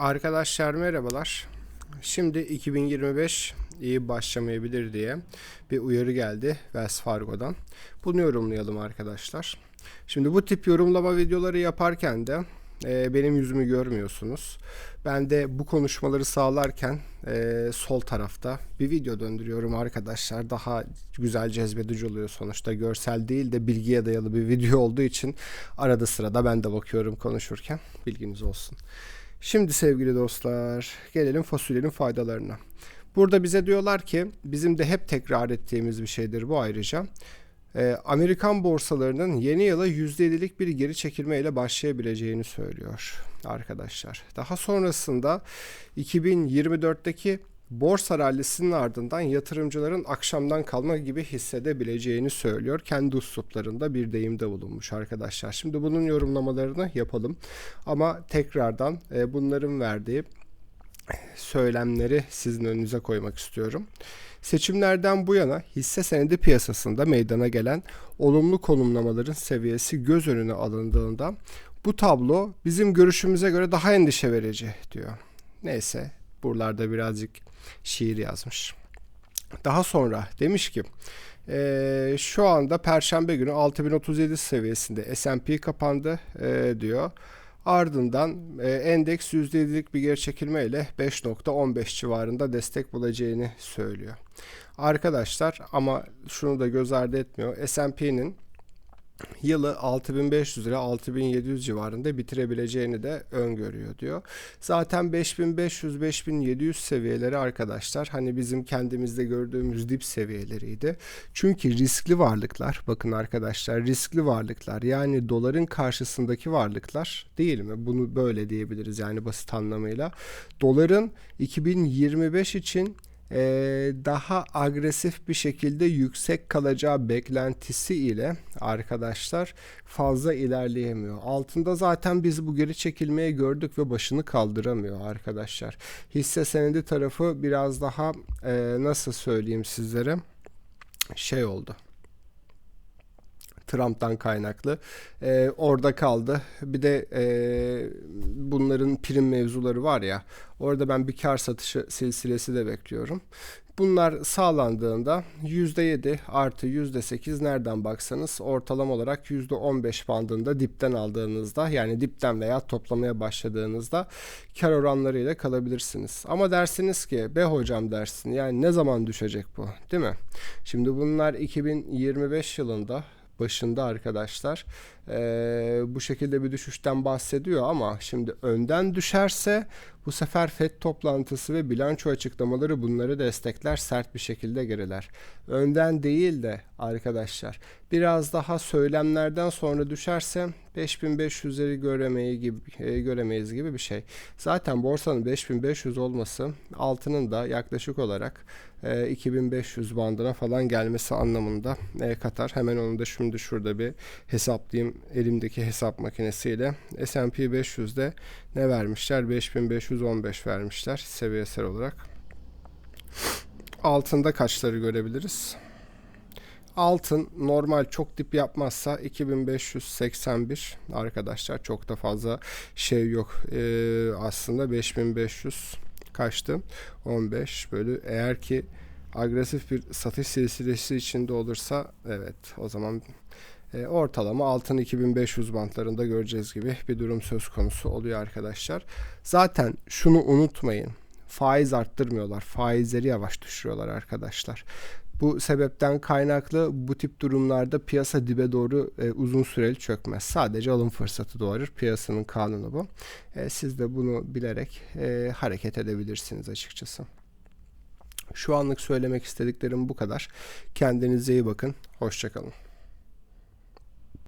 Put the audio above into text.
Arkadaşlar merhabalar. Şimdi 2025 iyi başlamayabilir diye bir uyarı geldi Wells Fargo'dan. Bunu yorumlayalım arkadaşlar. Şimdi bu tip yorumlama videoları yaparken de e, benim yüzümü görmüyorsunuz. Ben de bu konuşmaları sağlarken e, sol tarafta bir video döndürüyorum arkadaşlar. Daha güzel cezbedici oluyor sonuçta. Görsel değil de bilgiye dayalı bir video olduğu için arada sırada ben de bakıyorum konuşurken. Bilginiz olsun. Şimdi sevgili dostlar gelelim fasulyenin faydalarına. Burada bize diyorlar ki bizim de hep tekrar ettiğimiz bir şeydir bu ayrıca. Ee, Amerikan borsalarının yeni yıla %7'lik bir geri çekilme ile başlayabileceğini söylüyor arkadaşlar. Daha sonrasında 2024'teki borsa rallisinin ardından yatırımcıların akşamdan kalma gibi hissedebileceğini söylüyor. Kendi usluplarında bir deyimde bulunmuş arkadaşlar. Şimdi bunun yorumlamalarını yapalım. Ama tekrardan e, bunların verdiği söylemleri sizin önünüze koymak istiyorum. Seçimlerden bu yana hisse senedi piyasasında meydana gelen olumlu konumlamaların seviyesi göz önüne alındığında bu tablo bizim görüşümüze göre daha endişe verici diyor. Neyse buralarda birazcık şiir yazmış. Daha sonra demiş ki e, şu anda Perşembe günü 6037 seviyesinde S&P kapandı e, diyor. Ardından e, endeks %7'lik bir geri çekilme ile 5.15 civarında destek bulacağını söylüyor. Arkadaşlar ama şunu da göz ardı etmiyor. S&P'nin yılı 6500 lira 6700 civarında bitirebileceğini de öngörüyor diyor. Zaten 5500-5700 seviyeleri arkadaşlar hani bizim kendimizde gördüğümüz dip seviyeleriydi. Çünkü riskli varlıklar bakın arkadaşlar riskli varlıklar yani doların karşısındaki varlıklar değil mi? Bunu böyle diyebiliriz yani basit anlamıyla. Doların 2025 için ee, daha agresif bir şekilde yüksek kalacağı beklentisi ile arkadaşlar fazla ilerleyemiyor. Altında zaten biz bu geri çekilmeye gördük ve başını kaldıramıyor arkadaşlar. Hisse senedi tarafı biraz daha e, nasıl söyleyeyim sizlere şey oldu. Trump'tan kaynaklı. E, orada kaldı. Bir de e, bunların prim mevzuları var ya. Orada ben bir kar satışı silsilesi de bekliyorum. Bunlar sağlandığında %7 artı %8 nereden baksanız ortalama olarak %15 bandında dipten aldığınızda yani dipten veya toplamaya başladığınızda kar oranlarıyla kalabilirsiniz. Ama dersiniz ki be hocam dersin yani ne zaman düşecek bu değil mi? Şimdi bunlar 2025 yılında başında arkadaşlar e, bu şekilde bir düşüşten bahsediyor ama şimdi önden düşerse bu sefer FED toplantısı ve bilanço açıklamaları bunları destekler sert bir şekilde geriler. Önden değil de arkadaşlar biraz daha söylemlerden sonra düşerse 5500'leri göremeyi gibi e, göremeyiz gibi bir şey. Zaten borsanın 5500 olması altının da yaklaşık olarak e, 2500 bandına falan gelmesi anlamında e, katar. Hemen onu da şimdi şurada bir hesaplayayım elimdeki hesap makinesiyle. S&P 500'de ne vermişler? 5515 vermişler seviyesel olarak. Altında kaçları görebiliriz? Altın normal çok dip yapmazsa 2581 arkadaşlar çok da fazla şey yok ee, aslında 5500 kaçtı 15 bölü eğer ki agresif bir satış silsilesi içinde olursa evet o zaman e, ortalama altın 2500 bantlarında göreceğiz gibi bir durum söz konusu oluyor arkadaşlar. Zaten şunu unutmayın. Faiz arttırmıyorlar. Faizleri yavaş düşürüyorlar arkadaşlar. Bu sebepten kaynaklı bu tip durumlarda piyasa dibe doğru e, uzun süreli çökmez. Sadece alım fırsatı doğurur. Piyasanın kanunu bu. E, siz de bunu bilerek e, hareket edebilirsiniz açıkçası. Şu anlık söylemek istediklerim bu kadar. Kendinize iyi bakın. Hoşçakalın.